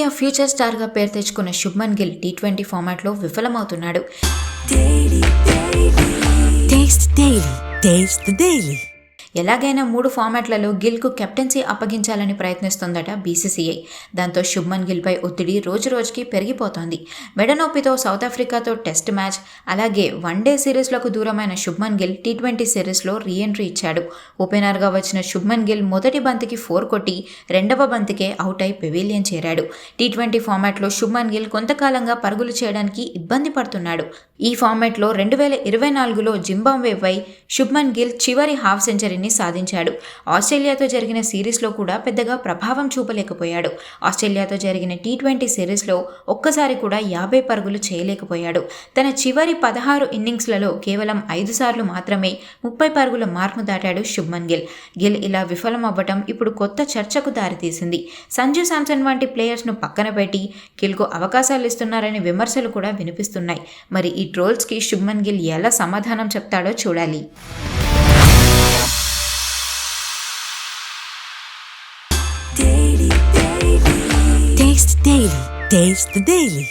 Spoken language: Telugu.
ఇండియా ఫ్యూచర్ స్టార్గా పేరు తెచ్చుకున్న శుభ్మన్ గిల్ టీ ట్వంటీ ఫార్మాట్లో విఫలమవుతున్నాడు. ఎలాగైనా మూడు ఫార్మాట్లలో గిల్కు కెప్టెన్సీ అప్పగించాలని ప్రయత్నిస్తోందట బీసీసీఐ. దాంతో శుభ్మన్ గిల్పై ఒత్తిడి రోజురోజుకి పెరిగిపోతోంది. మెడనొప్పితో సౌత్ ఆఫ్రికాతో టెస్ట్ మ్యాచ్ అలాగే వన్డే సిరీస్లకు దూరమైన శుభ్మన్ గిల్ టీ ట్వంటీ సిరీస్లో రీఎంట్రీ ఇచ్చాడు. ఓపెనర్గా వచ్చిన శుభ్మన్ గిల్ మొదటి బంతికి ఫోర్ కొట్టి రెండవ బంతికే అవుట్ అయి పెవిలియన్ చేరాడు. టీ ట్వంటీ ఫార్మాట్లో శుభ్మన్ గిల్ కొంతకాలంగా పరుగులు చేయడానికి ఇబ్బంది పడుతున్నాడు. ఈ ఫార్మాట్లో రెండు వేల ఇరవై నాలుగులో జింబాబ్వేపై శుభ్మన్ గిల్ చివరి హాఫ్ సెంచరీని సాధించాడు. ఆస్ట్రేలియాతో జరిగిన సిరీస్లో కూడా పెద్దగా ప్రభావం చూపలేకపోయాడు. ఆస్ట్రేలియాతో జరిగిన టీ ట్వంటీ సిరీస్లో ఒక్కసారి కూడా యాభై పరుగులు చేయలేకపోయాడు. తన చివరి పదహారు ఇన్నింగ్స్లలో కేవలం ఐదు సార్లు మాత్రమే ముప్పై పరుగుల మార్కును దాటాడు శుభ్మన్ గిల్. గిల్ ఇలా విఫలం అవ్వటం ఇప్పుడు కొత్త చర్చకు దారితీసింది. సంజు శాంసన్ వంటి ప్లేయర్స్ను పక్కన పెట్టి గిల్కు అవకాశాలు ఇస్తున్నారనే విమర్శలు కూడా వినిపిస్తున్నాయి. మరి ఈ ట్రోల్స్కి శుభ్మన్ గిల్ ఎలా సమాధానం చెప్తాడో చూడాలి Daily.